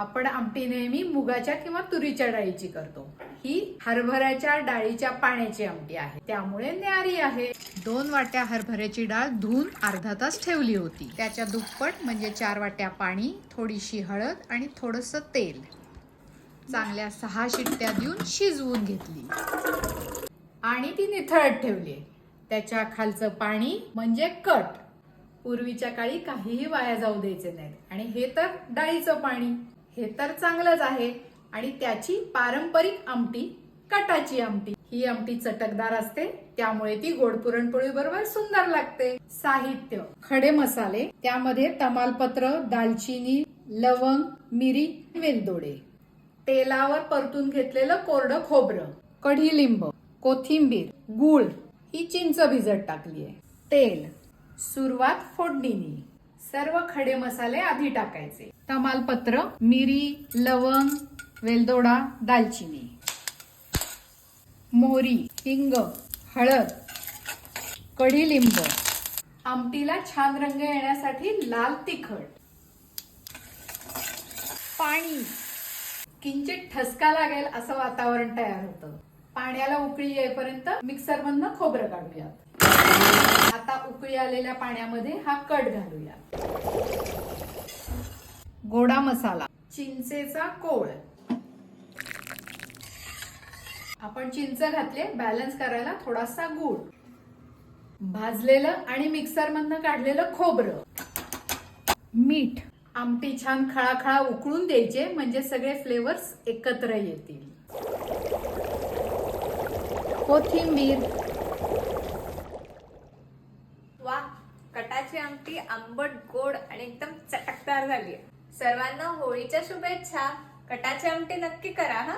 आपण आमटी नेहमी मुगाच्या किंवा तुरीच्या डाळीची करतो. ही हरभऱ्याच्या डाळीच्या पाण्याची आमटी आहे. त्यामुळे न्यारी आहे. दोन वाट्या हरभऱ्याची डाळ धुवून अर्धा तास ठेवली होती. त्याच्या दुप्पट म्हणजे चार वाट्या पाणी थोडीशी हळद आणि थोडस तेल. चांगल्या सहा शिट्ट्या देऊन शिजवून घेतली. आणि ती निथळत ठेवली. त्याच्या खालचं पाणी म्हणजे कट. पूर्वीच्या काळी काहीही वाया जाऊ द्यायचे नाहीत. आणि हे तर डाळीचं पाणी. हे तर चांगलंच आहे. आणि त्याची पारंपरिक आमटी कटाची आमटी. ही आमटी चटकदार असते त्यामुळे ती गोड पुरणपोळी बरोबर सुंदर लागते. साहित्य खडे मसाले त्यामध्ये तमालपत्र दालचिनी लवंग मिरी वेलदोडे. तेलावर परतून घेतलेलं कोरडं खोबरं कढीलिंब कोथिंबीर गुळ ही चिंच भिजत टाकली आहे तेल सुरुवात फोडणीनी. सर्व खडे मसाले आधी टाकायचे. तमालपत्र मिरी लवंग वेलदोडा दालचिनी. मोहरी हिंग हळद कढीलिंब आमटीला छान रंग येण्यासाठी लाल तिखट. पाणी. किंचित ठसका लागेल असं वातावरण तयार होतं. पाण्याला उकळी येईपर्यंत मिक्सर मधनं खोबरं काढूयात. आता उकळी आलेल्या पाण्यामध्ये हा कट घालूया. गोडा मसाला चिंचेचा कोळ. आपण चिंच घातले बॅलन्स करायला थोडासा गुळ. भाजलेलं आणि मिक्सर मधनं काढलेलं खोबरं. मीठ. आमटी छान खळाखळा उकळून द्यायचे म्हणजे सगळे फ्लेवर्स एकत्र येतील. कोथिंबीर. कटाची आमटी आंबट गोड आणि एकदम चटकदार झाली सर्वांना होळीच्या शुभेच्छा. कटाची आमटी नक्की करा हा?